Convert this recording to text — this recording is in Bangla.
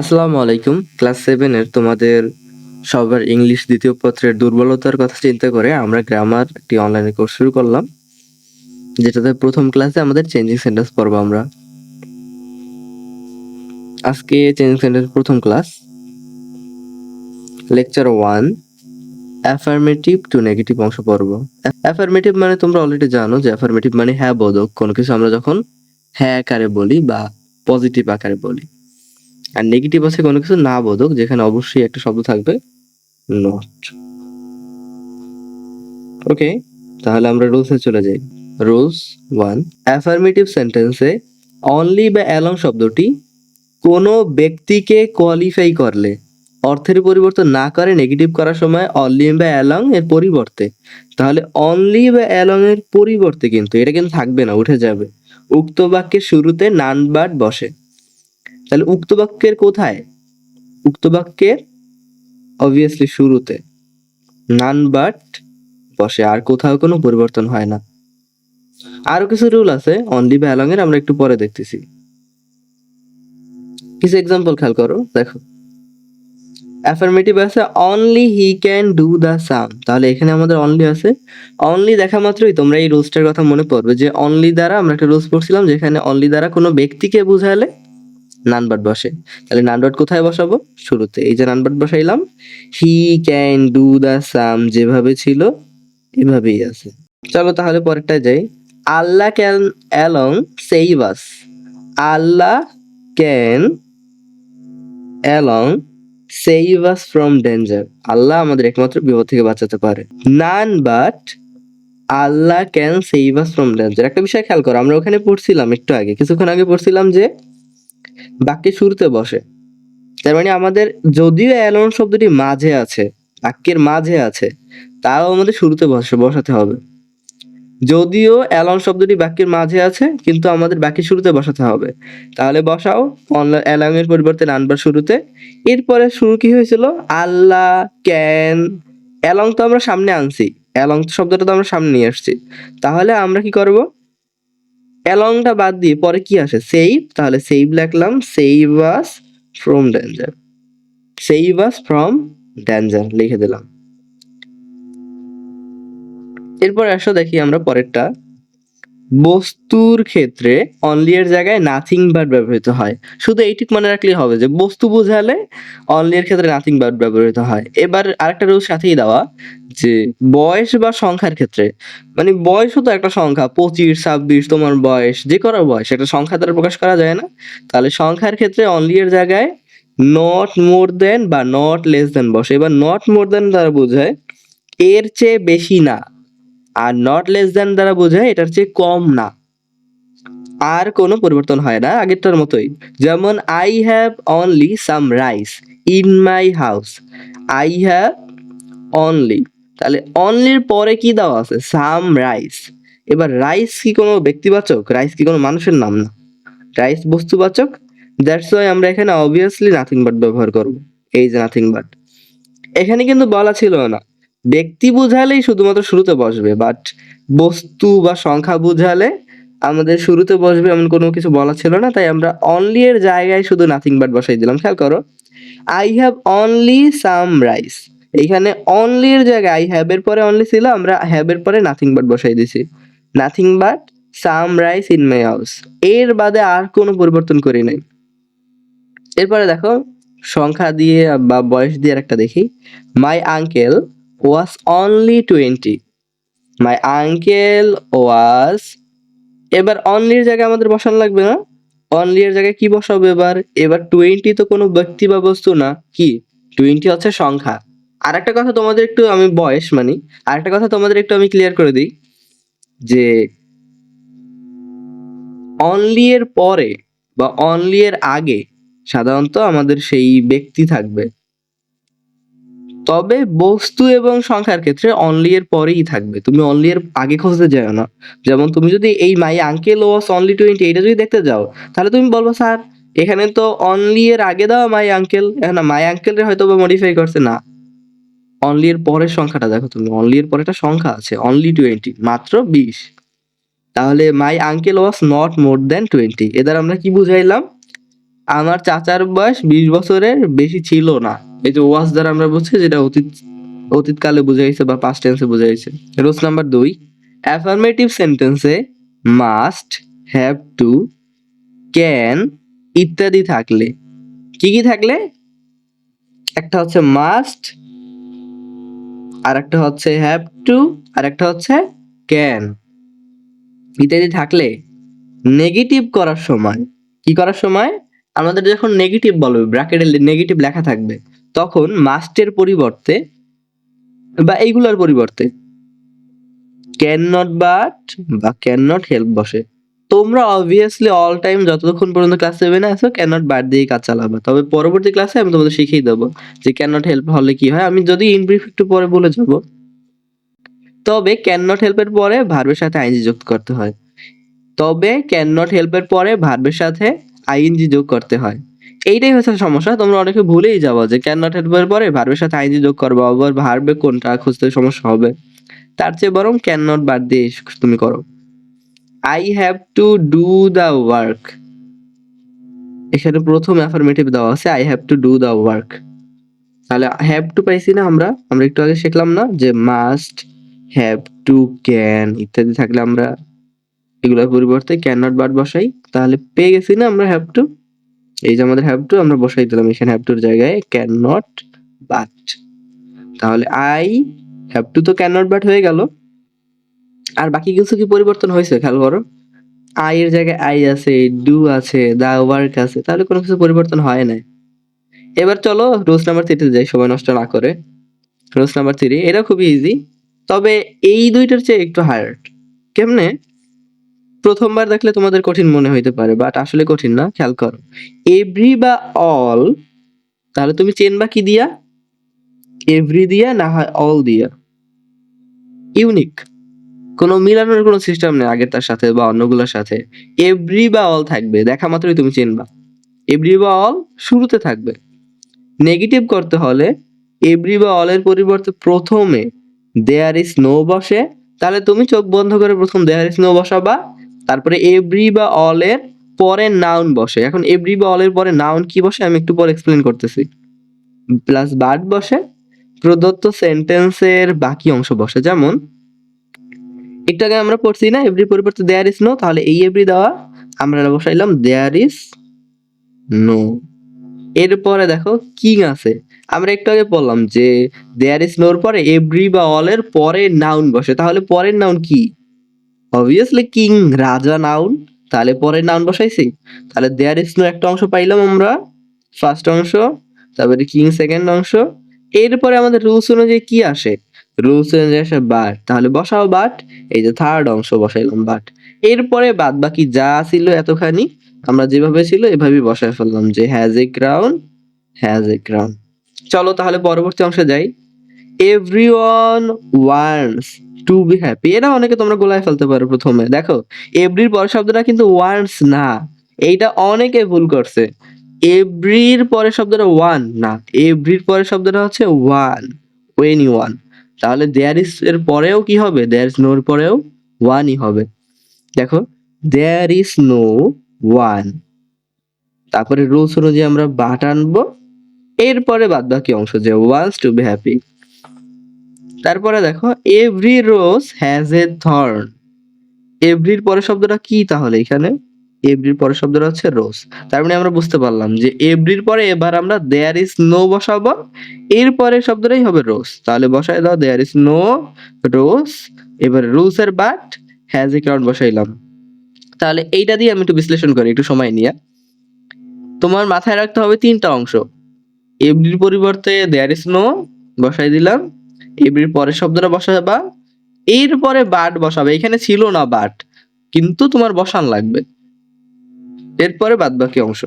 আসসালামু আলাইকুম। ক্লাস সেভেনের তোমাদের সবার ইংলিশ দ্বিতীয় পত্রের দুর্বলতার কথা চিন্তা করে আমরা গ্রামার একটি অনলাইনে কোর্স শুরু করলাম, যেটাতে প্রথম ক্লাসে আমাদের চেঞ্জিং সেন্টেন্স পড়ব আমরা। আজকে চেঞ্জিং সেন্টেন্স প্রথম class lecture one affirmative two negative অংশ পড়ব। অ্যাফার্মেটিভ মানে তোমরা অলরেডি জানো যে অ্যাফার্মেটিভ মানে হ্যাঁ বোধক। কোনো কিছু আমরা যখন হ্যাঁ আকারে বলি বা পজিটিভ আকারে বলি। আর নেগেটিভ আছে কোনো কিছু না বোধক, যেখানে অবশ্যই একটা শব্দ থাকবে নট ওকে তাহলে আমরা রুলসে চলে যাই। রুলস ওয়ান অ্যাফার্মেটিভ সেন্টেন্সে অনলি বা অ্যালং শব্দটি কোনো ব্যক্তিকে কোয়ালিফাই করলে, অর্থের পরিবর্তন না করে নেগেটিভ করার সময় অনলি বা অ্যালং এর পরিবর্তে। তাহলে অনলি বা অ্যালং এর পরিবর্তে কিন্তু এটা কিন্তু থাকবে না, উঠে যাবে। উক্ত বাক্যের শুরুতে নান বাট বসে। তাহলে উক্ত বাক্যের কোথায়? উক্ত বাক্যের অবভিয়াসলি শুরুতে। নান বাট বসে, আর কোথাও কোনো পরিবর্তন হয় না। আরও কিছু রুল আছে অনলি বা অ্যালং এর আমরা একটু পরে দেখতেছি। কিছু এক্সাম্পল খেয়াল করো, দেখো। অ্যাফার্মেটিভ আছে only he can do the sum তাহলে এখানে আমাদের অনলি আছে। অনলি দেখা মাত্রই তোমরা এই রুলসটার কথা মনে পড়বে যে অনলি দ্বারা আমরা একটা রুলস পড়ছিলাম যেখানে অনলি দ্বারা কোনো ব্যক্তিকে বুঝালে নানবাট বসে। তাহলে নানবাট কোথায় বসাবো? শুরুতে এই যে none but বসাইলাম। He can do the sum যেভাবে ছিল, এভাবেই আছে। চলো তাহলে পরেরটা যাই। Allah can alone save us. Allah can alone save us from danger. আল্লাহ আমাদের একমাত্র বিপদ থেকে বাঁচাতে পারে। None but Allah can save us from danger. একটা বিষয় খেয়াল করো, আমরা ওখানে পড়ছিলাম একটু আগে, কিছুক্ষণ আগে পড়ছিলাম যে বাক্যের শুরুতে বসে। তার মানে আমাদের যদিও অ্যালন শব্দটি মাঝে আছে, বাক্যের মাঝে আছে, তাও আমাদের শুরুতে বসে, বসাতে হবে। যদিও অ্যালন শব্দটি বাক্যের মাঝে আছে, কিন্তু আমাদের বাক্যের শুরুতে বসাতে হবে। তাহলে বসাও অ্যালং এর পরিবর্তে নানবার শুরুতে। এরপরে শুরু কি হয়েছিল? আল্লাহ, ক্যান। অ্যালং তো আমরা সামনে আনছি, অ্যালং শব্দটা তো আমরা সামনে নিয়ে আসছি। তাহলে আমরা কি করব? অ্যালংটা বাদ দিয়ে পরে কি আসে? সেভ তাহলে সেভ লিখলাম save us from danger save us from danger লিখে দিলাম। এরপর আসো দেখি আমরা পরেরটা। বস্তুর ক্ষেত্রে অনলি এর জায়গায় নাথিং বাট ব্যবহৃত হয়। শুধু এইটুক মনে রাখলেই হবে যে, বস্তু বোঝালে অনলি এর ক্ষেত্রে নাথিং বাট ব্যবহৃত হয়। এবার আরেকটা রুল সাথেই দেওয়া যে, বয়স বা সংখ্যার ক্ষেত্রে মানে বয়সও তো একটা সংখ্যা, পঁচিশ, ছাব্বিশ, তোমার বয়স, যে কোনো বয়স একটা সংখ্যা দ্বারা প্রকাশ করা যায় না। তাহলে সংখ্যার ক্ষেত্রে অনলি এর জায়গায় নট মোর দেন বা নট লেস দেন বসে। এবার নট মোর দেন দ্বারা বোঝায়, এর চেয়ে বেশি না। আর নট লেস দেন দ্বারা বোঝায় এটার চেয়ে কম না। আর কোনো পরিবর্তন হয় না আগেরটার মতোই। যেমন I have only some rice in my house I have only তাহলে অনলির পরে কি দেওয়া আছে? সাম রাইস এবার রাইস কি কোনো ব্যক্তিবাচক? রাইস কি কোনো মানুষের নাম না। রাইস বস্তুবাচক। দ্যাটস ওয়াই আমরা এখানে অবভিয়াসলি নাথিং বাট ব্যবহার করব। এই যে নাথিং বাট এখানে কিন্তু বলা ছিল না। ব্যক্তি বুঝালেই শুধুমাত্র শুরুতে বসবে বাট বস্তু বা সংখ্যা বুঝালে আমাদের শুরুতে বসবে এমন কোনো কিছু বলা ছিল না, তাই আমরা অনলি এর জায়গায় শুধু নাথিং বাট বসাই দিলাম। খেয়াল করো I have only some rice এইখানে অনলি এর জায়গায় আই হ্যাভ এর পরে অনলি ছিল, আমরা হ্যাভ এর পরে নাথিং বাট বসাই দিছি। Nothing but some rice in my house এর বাদে আর কোনো পরিবর্তন করি নাই। এরপরে দেখো, সংখ্যা দিয়ে বা বয়স দিয়ে একটা দেখি। My uncle was only twenty my uncle was এবার অনলির জায়গায় আমাদের বসানো লাগবে না? অনলি এর জায়গায় কি বসাবো এবার? এবার টোয়েন্টি তো কোনো ব্যক্তি বা বস্তু না। কি? টোয়েন্টি হচ্ছে সংখ্যা। আর একটা কথা তোমাদের একটু, আমি বয়স মানি আর একটা কথা তোমাদের একটু আমি ক্লিয়ার করে দিই, যে অনলি এর পরে বা অনলি এর আগে সাধারণত আমাদের সেই ব্যক্তি থাকবে। তবে বস্তু এবং সংখ্যার ক্ষেত্রে অনলি এর পরেই থাকবে। তুমি অনলি এর আগে খুঁজতে যাও না। যেমন তুমি যদি এই my uncle was only twenty এটা যদি দেখতে যাও, তাহলে তুমি বলব, স্যার, এখানে তো অনলি এর আগে দাও মাই আঙ্কেল এখন মাই আঙ্কেলের হয়তো বা মডিফাই করছে, না। অনলি এর পরের সংখ্যাটা দেখো তুমি অনলি এর পরে একটা সংখ্যা আছে অনলি টোয়েন্টি মাত্র বিশ। তাহলে my uncle was not more than twenty এদের আমরা কি বুঝাইলাম? আমার চাচার বয়স বিশ বছরের বেশি ছিল না। এই যে ওয়াজ দ্বারা আমরা বুঝছি যেটা অতীত, অতীতকালে বোঝা গেছে বা পাস্ট টেন্সে বোঝাইছে রোজ নাম্বার দুই অ্যাফার্মেটিভ সেন্টেন্সে মাস্ট হ্যাভ টু ক্যান ইত্যাদি থাকলে। কি কি থাকলে? একটা হচ্ছে মাস্ট আর একটা হচ্ছে হ্যাভ টু আর একটা হচ্ছে ক্যান ইত্যাদি থাকলে। নেগেটিভ করার সময়, কি করার সময়? আমাদের যখন নেগেটিভ বলবে ব্র্যাকেটে নেগেটিভ লেখা থাকবে, তখন মাস্টের পরিবর্তে বা এইগুলোর পরিবর্তে ক্যান নট বাট বা ক্যান নট হেল্প বসে। তোমরা অবভিয়াসলি অল টাইম যতক্ষণ পর্যন্ত ক্লাস সেভেনে আসো ক্যান নট বাট দিয়ে কাজ চালাবে। তবে পরবর্তী ক্লাসে আমি তোমাদের শিখিয়ে দেবো যে ক্যান নট হেল্প হলে কি হয়। আমি যদি ইন ব্রিফ একটু পরে বলে যাব, তবে ক্যান নট হেল্পের পরে ভার্বের সাথে আইনজি যুক্ত করতে হয়। তবে ক্যান নট হেল্পের পরে ভার্বের সাথে আইএনজি যোগ করতে হয়। এইটাই হচ্ছে সমস্যা। তোমরা অনেকে ভুলেই যাব যে ক্যান নট হেল্পের পরে ভার্বের সাথে আইএনজি যোগ করব, আবার ভার্বে কোনটা খুঁজতে সমস্যা হবে। তার চেয়ে বরং ক্যান নট বাদ দিয়ে তুমি করো। I have to do the work এখানে প্রথম অ্যাফার্মেটিভ দেওয়া আছে I have to do the work তাহলে হ্যাভ টু পাইছি না আমরা আমরা একটু আগে শিখলাম না যে মাস্ট হ্যাভ টু ক্যান ইত্যাদি থাকলে আমরা এগুলোর পরিবর্তে ক্যান নট বাট বসাই। তাহলে পেয়ে গেছি না আমরা হ্যাভ টু এই যে আমাদের হ্যাভ টু আমরা বসাই দিলাম এখানে হ্যাভ টুর জায়গায় ক্যান নট বাট তাহলে আই হ্যাভ টু তো ক্যান নট বাট হয়ে গেল। আর বাকি কিছু কি পরিবর্তন হয়েছে খেয়াল করো? আই এর জায়গায় আই আছে ডু আছে দা ওয়ার্ক আছে, তাহলে কোনো কিছু পরিবর্তন হয় না এবার চলো রোজ নাম্বার থ্রিতে যাই, সময় নষ্ট না করে। রোজ নাম্বার থ্রি এটা খুবই ইজি তবে এই দুইটার চেয়ে একটু হার্ড কেমনে? প্রথমবার দেখলে তোমাদের কঠিন মনে হইতে পারে বাট আসলে কঠিন না, খেয়াল করো। এভরি বা অল তাহলে তুমি চেনবা কি দিয়া? এভরি দিয়া না হয় অল দিয়া? ইউনিক কোনো মিলানোর কোনো সিস্টেম নেই আগের তার সাথে বা অন্যগুলোর সাথে। এভরি বা অল থাকবে, দেখা মাত্রই তুমি চিনবা এভরি বা অল শুরুতে থাকবে। নেগেটিভ করতে হলে এভরি বা অলের পরিবর্তে প্রথমে দেয়ার ইজ নো বসে, তাহলে তুমি চোখ বন্ধ করে প্রথম দেয়ার ইজ নো বসাবা। তারপরে এভরি বা অলের পরে নাউন বসে। এখন এভরি বা অলের পরে নাউন কি বসে? আমি একটু পরে এক্সপ্লেন করতেছি। প্লাস বার্ড বসে, প্রদত্ত সেন্টেন্সের বাকি অংশ বসে। যেমন একটু আগে আমরা পড়ছি না এভরি পরিবর্তে দেয়ার ইজ নো তাহলে এই এভরি দেওয়া আমরা বসাইলাম দেয়ার ইজ নো এরপরে দেখো কিং আছে। আমরা একটু আগে বললাম যে দেয়ার ইজ নোর পরে এভরি বা অলের পরে নাউন বসে। তাহলে পরের নাউন কি? অবভিয়াসলি কিং রাজা নাউন তাহলে পরের নাউন বসাইছি। তাহলে দেয়ার ইজ নো একটা অংশ পাইলাম আমরা ফার্স্ট অংশ, তারপরে কিং সেকেন্ড অংশ। এরপরে আমাদের রুলস অনুযায়ী কি আসে? রুলস অনুযায়ী আসে বাট তাহলে বসাও বাট এই যে থার্ড অংশ বসাইলাম বাট এরপরে বাদ বাকি যা ছিল এতখানি, আমরা যেভাবে ছিল এভাবেই বসায় ফেললাম যে has a crown has a crown চলো তাহলে পরবর্তী অংশে যাই। Everyone wants to be happy এটা অনেকে তোমরা গোলায় ফেলতে পারো প্রথমে। দেখো এভরির পরের শব্দটা কিন্তু ওয়ান্টস না। এইটা অনেকে ভুল করছে। এভরির পরের শব্দটা ওয়ান না। এভরির পরের শব্দটা হচ্ছে ওয়ান ওয়েন ওয়ান তাহলে দেয়ার ইস এর পরেও কি হবে? দেয়ার ইস নোর পরেও ওয়ানই হবে। দেখো দেয়ার ইস নো ওয়ান তারপরে রুলস অনুযায়ী আমরা বাট আনব। এরপরে বাদ বাকি অংশ যে ওয়ান্স টু বি হ্যাপি তারপরে দেখো every rose has a thorn এভরির পরের শব্দটা কি তাহলে এখানে? এভরির পরের শব্দটা হচ্ছে রোজ তার মানে আমরা বুঝতে পারলাম যে এভরির পরে এবার আমরা দেয়ার ইজ নো বসাবো, এর পরের শব্দটাই হবে রোজ তাহলে বসাই দাও দেয়ার ইজ নো রোজ এবার রুলস এর বাট হ্যাজ এ ক্রাউন বসাইলাম। তাহলে এইটা দিয়ে আমি একটু বিশ্লেষণ করি, একটু সময় নিয়ে। তোমার মাথায় রাখতে হবে তিনটা অংশ। এভরির পরিবর্তে দেয়ার ইজ নো বসাই দিলাম। এভরির পরে শব্দটা বসাবা? এর পরে বাট বসাবে। এখানে ছিল না বাট, কিন্তু তোমার বসান লাগবে। এরপরে বাদ বাকি অংশ।